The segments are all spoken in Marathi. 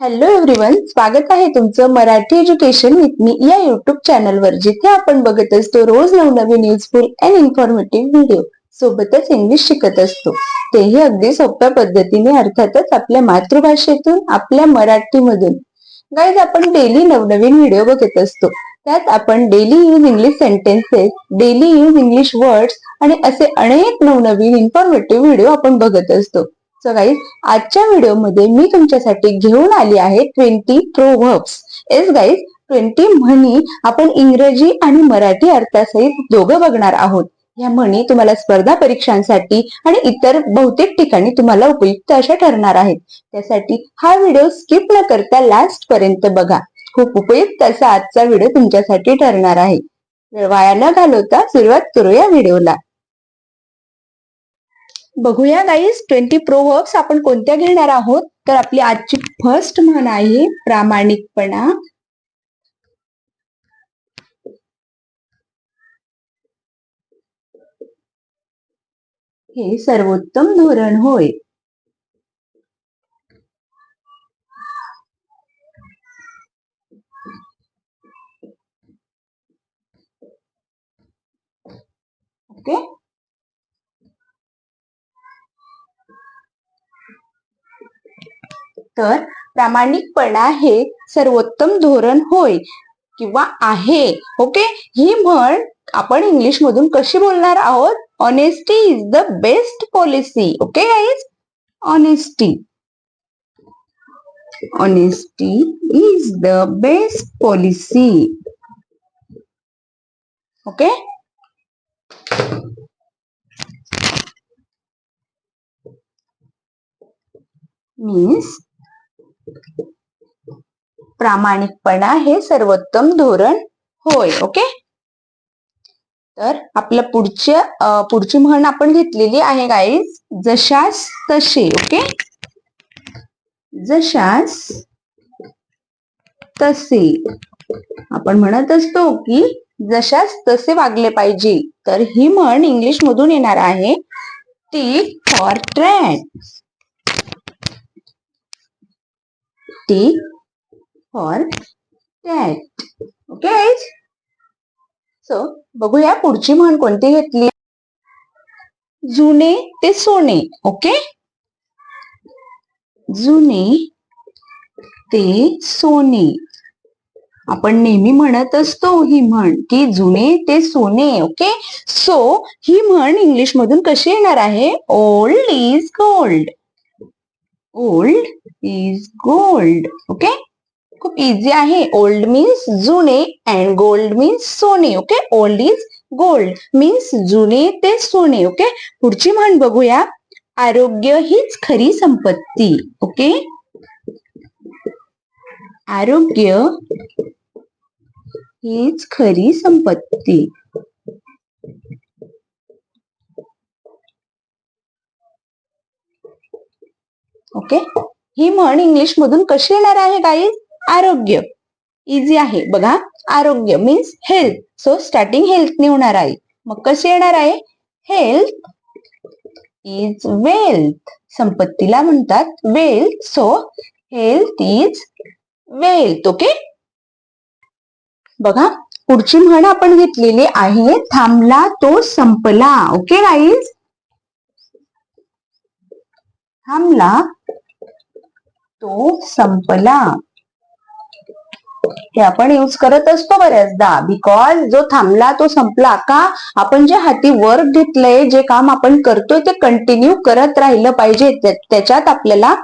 हॅलो एव्हरीवन स्वागत आहे तुमचं मराठी एज्युकेशन विथ मी या युट्यूब चॅनलवर जिथे आपण बघत असतो रोज नवनवीन युजफुल अँड इन्फॉर्मेटिव्ह व्हिडिओ सोबतच इंग्लिश शिकत असतो. तेही अगदी सोप्या पद्धतीने अर्थातच आपल्या मातृभाषेतून आपल्या मराठीमधून. गाईज आपण डेली नवनवीन व्हिडिओ बघत असतो. त्यात आपण daily use English sentences daily use English words आणि असे अनेक नवनवीन इन्फॉर्मेटिव्ह व्हिडिओ आपण बघत असतो. सो गाईज आजच्या व्हिडिओमध्ये मी तुमच्यासाठी घेऊन आली आहे twenty proverbs yes guys twenty म्हणी आपण इंग्रजी आणि मराठी अर्थासहित दोघं बघणार आहोत. या म्हणी तुम्हाला स्पर्धा परीक्षांसाठी आणि इतर बहुतेक ठिकाणी तुम्हाला उपयुक्त अशा ठरणार आहेत. त्यासाठी हा व्हिडिओ स्किप न करता लास्ट पर्यंत बघा. खूप उपयुक्त असा आजचा व्हिडिओ तुमच्यासाठी ठरणार आहे. वाया न घालवता सुरुवात करूया व्हिडिओला. बघूया गाईज ट्वेंटी प्रोव्हर्ब्स आपण कोणत्या घेणार आहोत? तर आपली आजची फर्स्ट म्हण आहे प्रामाणिकपणा. हे सर्वोत्तम धोरण होय. ओके तर प्रामाणिकपणा हे सर्वोत्तम धोरण होय किंवा आहे. ओके? ही म्हण आपण इंग्लिश मधून कशी बोलणार आहोत? Honesty is the best policy okay guys honesty honesty is the best policy okay? Means प्रामाणिकपणा हे सर्वोत्तम धोरण होय ओके? तर आपलं पुढचे पुढची म्हण आपण घेतलेली आहे गाईज जशास तसे ओके? जशास तसे. आपण म्हणत असतो की जशास तसे वागले पाहिजे. तर ही म्हण इंग्लिश मधून येणार आहे tit for tart tit for tat okay so बघूया पुढची म्हण कोणती घेतली? जुने ते सोने. ओके जुने ते सोने. आपण नेहमी म्हणत असतो ही म्हण की जुने ते सोने. ओके सो ही म्हण इंग्लिश मधून कशी येणार आहे? Old is gold old is gold okay खूप इझी आहे. ओल्ड मीन्स जुने अँड गोल्ड मीन्स सोने okay old is gold means जुने ते सोने ओके पुढची म्हण बघूया. आरोग्य हीच खरी संपत्ती ओके आरोग्य हीच खरी संपत्ती. ओके ही म्हण इंग्लिश मधून कशी येणार आहे गाईज आरोग्य. इझी आहे. बघा आरोग्य मीन्स हेल्थ सो स्टार्टिंग हेल्थने होणार आहे. मग कशी येणार आहे? हेल्थ इज वेल्थ संपत्तीला म्हणतात wealth so health is wealth okay बघा पुढची म्हण आपण घेतलेली आहे थांबला तो संपला ओके गाईज थांबला तो संपला. हे आपण यूज करत असतो बऱ्याचदा. बिकॉज जो थांबला तो संपला. का? आपण जे हाती वर्क घेतलंय जे काम आपण करतोय ते कंटिन्यू करत राहिलं पाहिजे. त्याच्यात आपल्याला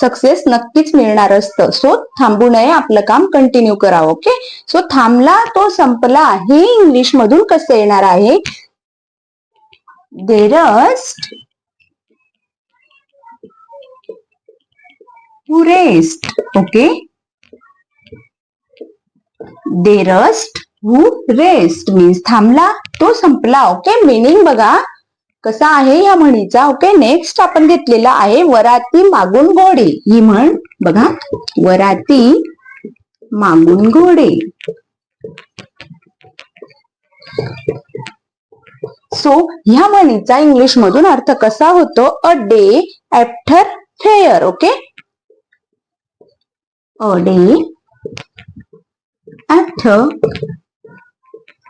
सक्सेस नक्कीच मिळणार असतं. सो थांबू नये. आपलं काम कंटिन्यू करावं ओके सो थांबला तो संपला हे इंग्लिश मधून कसं येणार आहे? They rust who okay they rust who rest means थांबला तो संपला. ओके मिनिंग बघा कसा आहे या म्हणीचा? ओके नेक्स्ट आपण घेतलेला आहे वराती मागून घोडे. ही म्हण बघा वराती मागून घोडे. सो ह्या म्हणीचा इंग्लिश मधून अर्थ कसा होतो? A day after fair okay a day at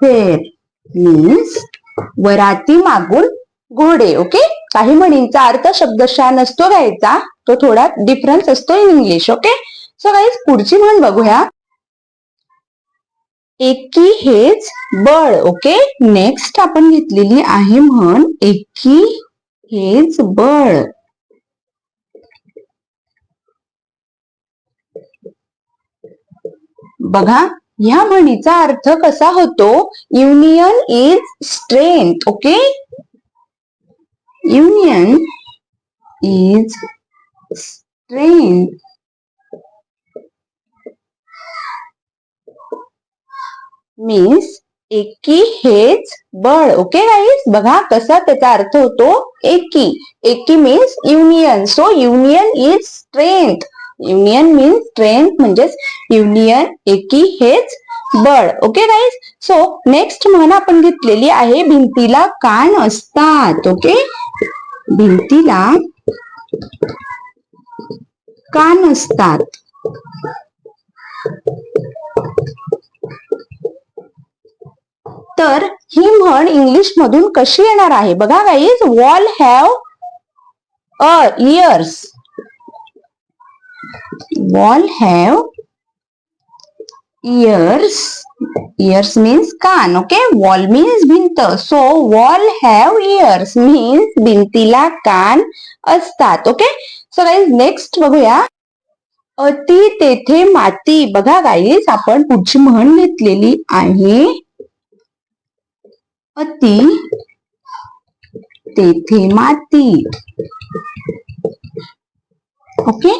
fair means वराती मागून घोडे ओके काही म्हणींचा अर्थ शब्दशः नसतो घ्यायचा तो थोडा डिफरन्स असतो in English okay so guys पुढची म्हण बघूया. एकी हेच बळ ओके नेक्स्ट आपण घेतलेली आहे म्हण एकी हेच बळ. बघा ह्या म्हणीचा अर्थ कसा होतो? Union is strength okay union is strength means एकी हेच बळ ओके गाईस बघा कसा त्याचा अर्थ होतो? एकी. एकी means union so union is strength union means strength म्हणजेच युनियन एकी हेच बळ. ओके गाईज सो नेक्स्ट म्हण आपण घेतलेली आहे भिंतीला कान असतात. ओके भिंतीला कान असतात. तर ही म्हण इंग्लिश मधून कशी येणार आहे? बघा guys wall have a ears wall have ears ears means कान ओके वॉल मीन्स भिंत. So wall have ears means भिंतीला कान असतात ओके सो गाईज नेक्स्ट बघूया. अति तेथे माती. बघा गाईज आपण पुढची म्हण घेतलेली आहे. अति तेथे माती. ओके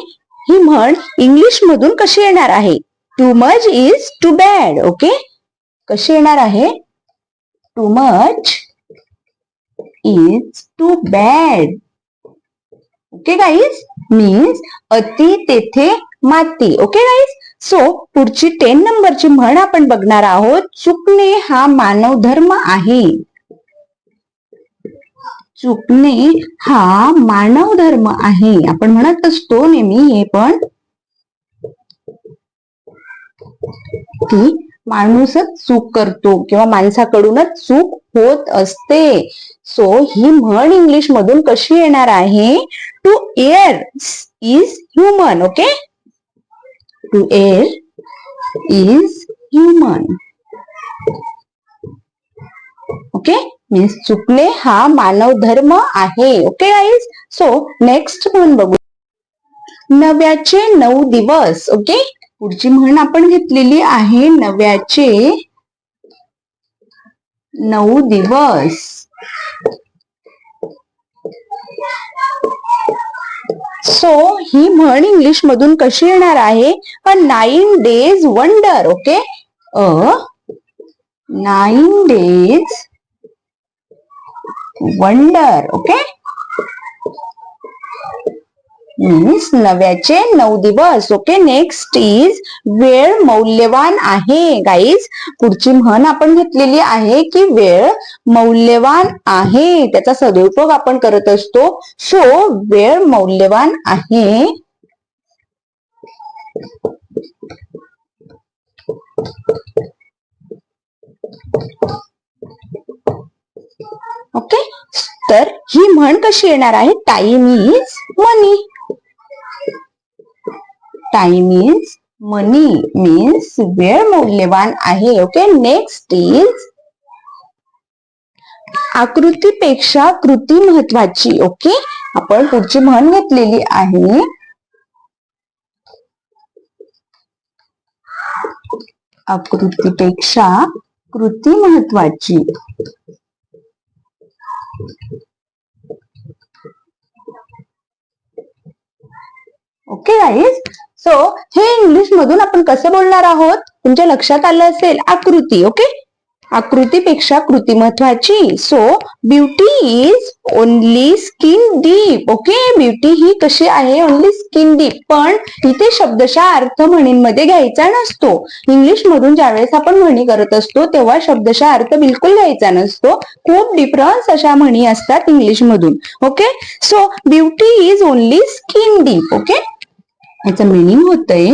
ही म्हण इंग्लिश मधून कशी येणार आहे? Too much is too bad okay कशी येणार आहे? Too much is too bad okay guys means अति तेथे माती ओके गाईज सो पुढची टेन नंबरची म्हण आपण बघणार आहोत चुकणे हा मानव धर्म आहे. चुकणे हा मानव धर्म आहे. आपण म्हणत असतो नेहमी हे पण की माणूसच चूक करतो किंवा माणसाकडूनच चूक होत असते. सो ही म्हण इंग्लिश मधून कशी येणार आहे? To err is human okay to err is human okay means चुकणे हा मानव धर्म आहे. ओके गाईज सो नेक्स्ट म्हण बघू. नव्याचे नऊ दिवस. ओके पुढची म्हण आपण घेतलेली आहे नव्याचे नऊ दिवस. सो ही म्हण इंग्लिश मधून कशी येणार आहे? A nine days wonder okay a nine days wonder okay means नव्याचे नऊ दिवस ओके नेक्स्ट इज वेळ मौल्यवान आहे गाईज पुढची म्हण आपण घेतलेली आहे की वेळ मौल्यवान आहे. त्याचा सदुपयोग आपण करत असतो. सो वेळ मौल्यवान आहे? तर ही म्हण कशी येणार आहे? Time is money time is money means वेळ मौल्यवान आहे ओके नेक्स्ट इज आकृतीपेक्षा कृती महत्वाची ओके आपण पुढची म्हण घेतलेली आहे. आकृतीपेक्षा कृती महत्वाची. ओके गाईज सो हे इंग्लिश मधून आपण कसं बोलणार आहोत? तुमच्या लक्षात आलं असेल आकृती ओके आकृतीपेक्षा कृती महत्वाची. So beauty is only skin deep okay beauty ही कशी आहे? ओनली स्किन डीप पण इथे शब्दशः अर्थ म्हणींमध्ये घ्यायचा नसतो. इंग्लिश मधून ज्यावेळेस आपण म्हणी करत असतो तेव्हा शब्दशः अर्थ बिलकुल घ्यायचा नसतो. खूप डिफरन्स अशा म्हणी असतात इंग्लिश मधून okay so beauty is only skin deep okay याचं मिनिंग होतंय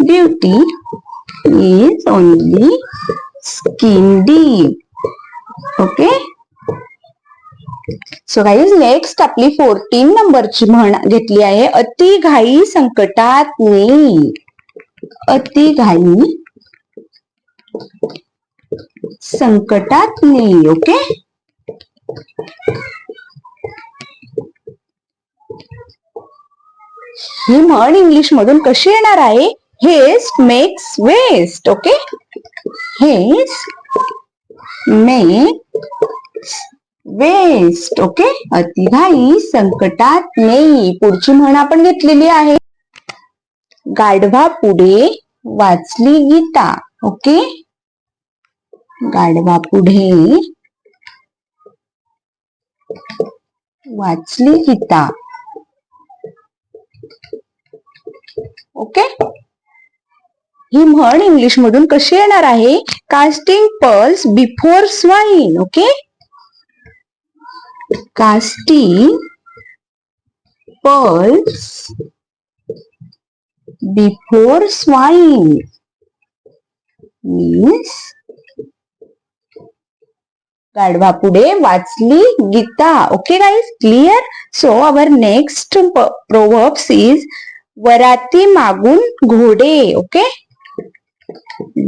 beauty is only skin deep okay so guys next आपली फोर्टीन नंबरची म्हण घेतली आहे अति घाई संकटात नेई अति घाई संकटात नेई ओके ही म्हण इंग्लिश मधून कशी येणार आहे? Haste makes waste okay haste make waste okay अतिघाई संकटात नाही पुढची म्हण आपण घेतलेली आहे. गाढवा पुढे वाचली गीता ओके गाढवा पुढे वाचली गीता. ओके ही म्हण इंग्लिश मधून कशी येणार आहे? Casting pearls before swine okay casting pearls before swine means गाढवा पुढे वाचली Gita okay guys clear so our next proverbs is वराती मागून घोडे ओके?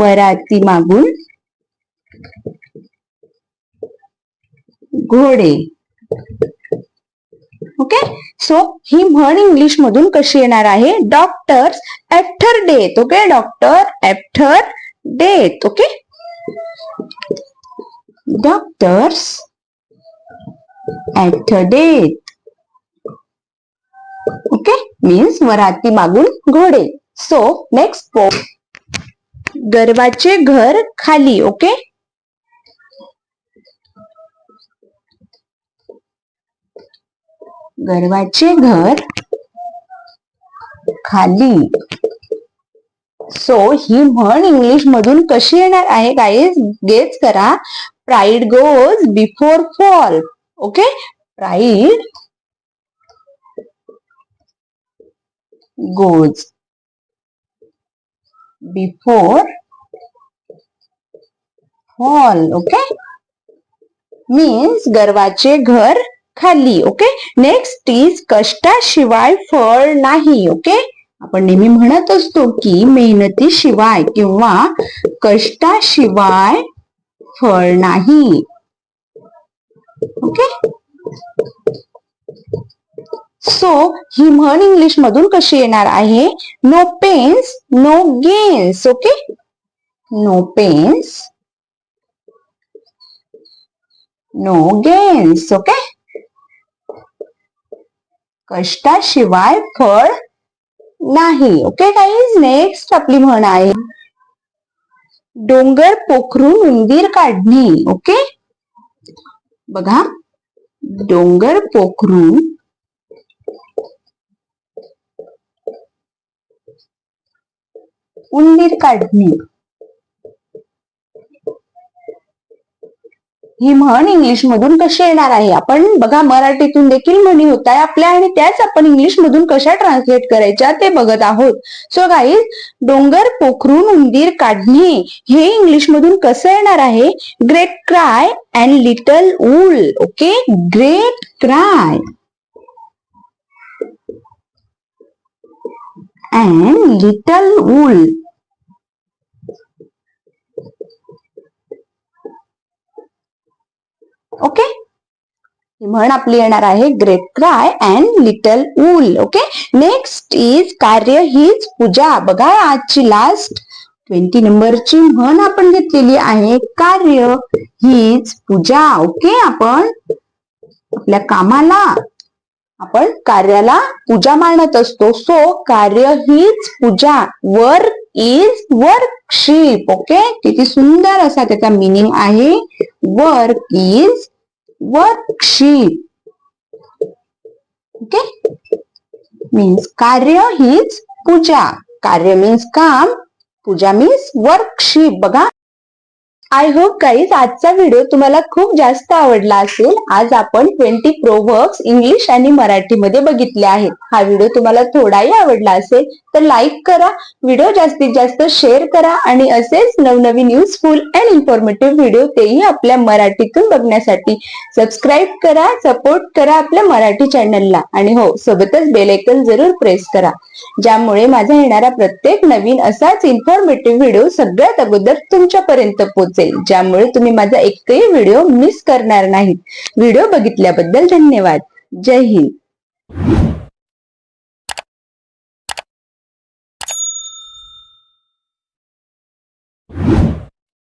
वराती मागून घोडे. ओके? सो ही म्हण इंग्लिश मधून कशी येणार आहे? Doctors after death okay? Doctor after death okay? Doctors after death okay? Means वराती मागून घोडे. सो नेक्स्ट गर्वाचे घर खाली ओके गर्वाचे घर खाली. सो ही म्हण इंग्लिश मधून कशी येणार आहे गाईज गेच करा. Pride goes before fall okay pride goes before fall okay means गर्वाचे घर खाली ओके नेक्स्ट इज कष्टाशिवाय फळ नाही ओके आपण नेहमी म्हणत असतो की मेहनतीशिवाय किंवा कष्टाशिवाय फळ नाही. ओके सो ही म्हण इंग्लिश मधून कशी येणार आहे? No pains no gains okay no pains no gains okay कष्टाशिवाय फळ नाही ओके गाईज नेक्स्ट आपली म्हण आहे. डोंगर पोखरून उंदीर काढणे ओके बघा. डोंगर पोखरून उंदीर काढणे. ही म्हण इंग्लिश मधून कशी येणार आहे? आपण बघा मराठीतून देखील म्हणी होत आहे आपल्या आणि त्याच आपण इंग्लिश मधून कशा ट्रान्सलेट करायच्या ते बघत आहोत. सो गाईज डोंगर पोखरून उंदीर काढणे हे इंग्लिश मधून कसं येणार आहे? Great cry and little wool okay great cry and little wool. Okay ही म्हण आपली येणार आहे great cry and little wool okay next is कार्य हीच पूजा. बघा आजची लास्ट ट्वेंटी नंबरची म्हण आपण घेतलेली आहे. कार्य हीच पूजा. ओके आपण आपल्या कामाला आपण कार्याला पूजा मानत असतो. सो कार्य हीच पूजा. वर्क इज वर्कशिप ओके किती सुंदर असा त्याचा मिनिंग आहे. Work is worship okay means कार्य हीच पूजा. कार्य मीन्स काम. पूजा मीन्स वर्कशिप बघा. आय होप गाईज आजचा व्हिडिओ तुम्हाला खूप जास्त आवडला असेल. आज आपण ट्वेंटी प्रोवर्ब्स इंग्लिश आणि मराठीमध्ये बघितले आहेत. हा व्हिडिओ तुम्हाला थोडाही आवडला असेल तर लाईक करा व्हिडिओ जास्तीत जास्त शेअर करा आणि असेच नवनवीन युजफुल अँड इन्फॉर्मेटिव्ह व्हिडिओ तेही आपल्या मराठीतून बघण्यासाठी सबस्क्राईब करा सपोर्ट करा आपल्या मराठी चॅनलला आणि हो सोबतच बेलायकन जरूर प्रेस करा. ज्यामुळे माझा येणारा प्रत्येक नवीन असाच इन्फॉर्मेटिव्ह व्हिडिओ सगळ्यात अगोदर तुमच्यापर्यंत पोहोचेल ज्यामुळे तुम्ही माझा एकही व्हिडिओ मिस करणार नाहीत. व्हिडिओ बघितल्याबद्दल धन्यवाद. जय हिंद.